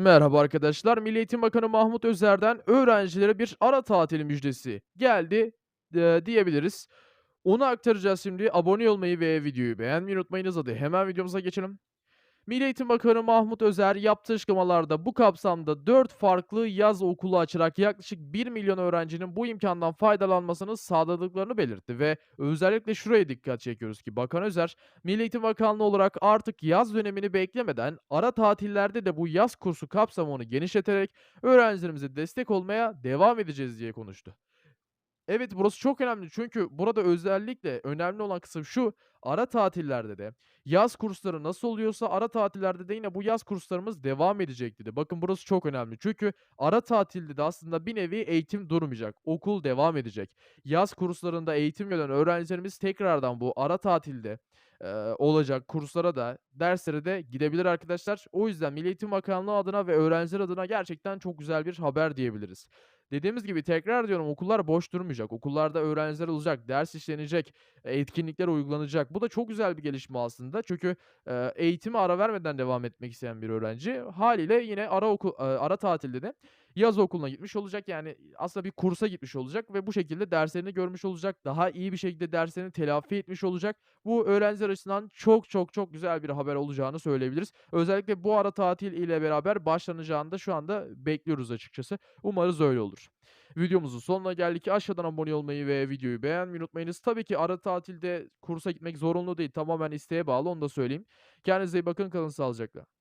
Merhaba arkadaşlar. Milli Eğitim Bakanı Mahmut Özer'den öğrencilere bir ara tatil müjdesi geldi eee, diyebiliriz. Onu aktaracağız şimdi. Abone olmayı ve videoyu beğenmeyi unutmayınız. Hadi hemen videomuza geçelim. Milli Eğitim Bakanı Mahmut Özer yaptığı açıklamalarda bu kapsamda 4 farklı yaz okulu açarak yaklaşık 1 milyon öğrencinin bu imkandan faydalanmasını sağladıklarını belirtti ve özellikle şuraya dikkat çekiyoruz ki Bakan Özer, Milli Eğitim Bakanlığı olarak artık yaz dönemini beklemeden ara tatillerde de bu yaz kursu kapsamını genişleterek öğrencilerimize destek olmaya devam edeceğiz diye konuştu. Evet, burası çok önemli çünkü burada özellikle önemli olan kısım şu: ara tatillerde de yaz kursları nasıl oluyorsa ara tatillerde de yine bu yaz kurslarımız devam edecek dedi. Bakın burası çok önemli çünkü ara tatilde de aslında bir nevi eğitim durmayacak. Okul devam edecek. Yaz kurslarında eğitim gören öğrencilerimiz tekrardan bu ara tatilde, eee, olacak kurslara da derslere de gidebilir arkadaşlar. O yüzden Milli Eğitim Bakanlığı adına ve öğrenciler adına gerçekten çok güzel bir haber diyebiliriz. Dediğimiz gibi tekrar diyorum okullar boş durmayacak. Okullarda öğrenciler olacak, ders işlenecek, etkinlikler uygulanacak. Bu da çok güzel bir gelişme aslında. Çünkü, eee, eğitime ara vermeden devam etmek isteyen bir öğrenci hâliyle yine ara oku eee, ara tatilde de yaz okuluna gitmiş olacak. Yani aslında bir kursa gitmiş olacak ve bu şekilde derslerini görmüş olacak. Daha iyi bir şekilde derslerini telafi etmiş olacak. Bu öğrenciler açısından çok çok çok güzel bir haber olacağını söyleyebiliriz. Özellikle bu ara tatil ile beraber başlanacağını da şu anda bekliyoruz açıkçası. Umarız öyle olur. Videomuzun sonuna geldik. Aşağıdan abone olmayı ve videoyu beğenmeyi unutmayınız. Tabii ki ara tatilde kursa gitmek zorunlu değil. Tamamen isteğe bağlı onu da söyleyeyim. Kendinize iyi bakın. Kalın sağlıcakla.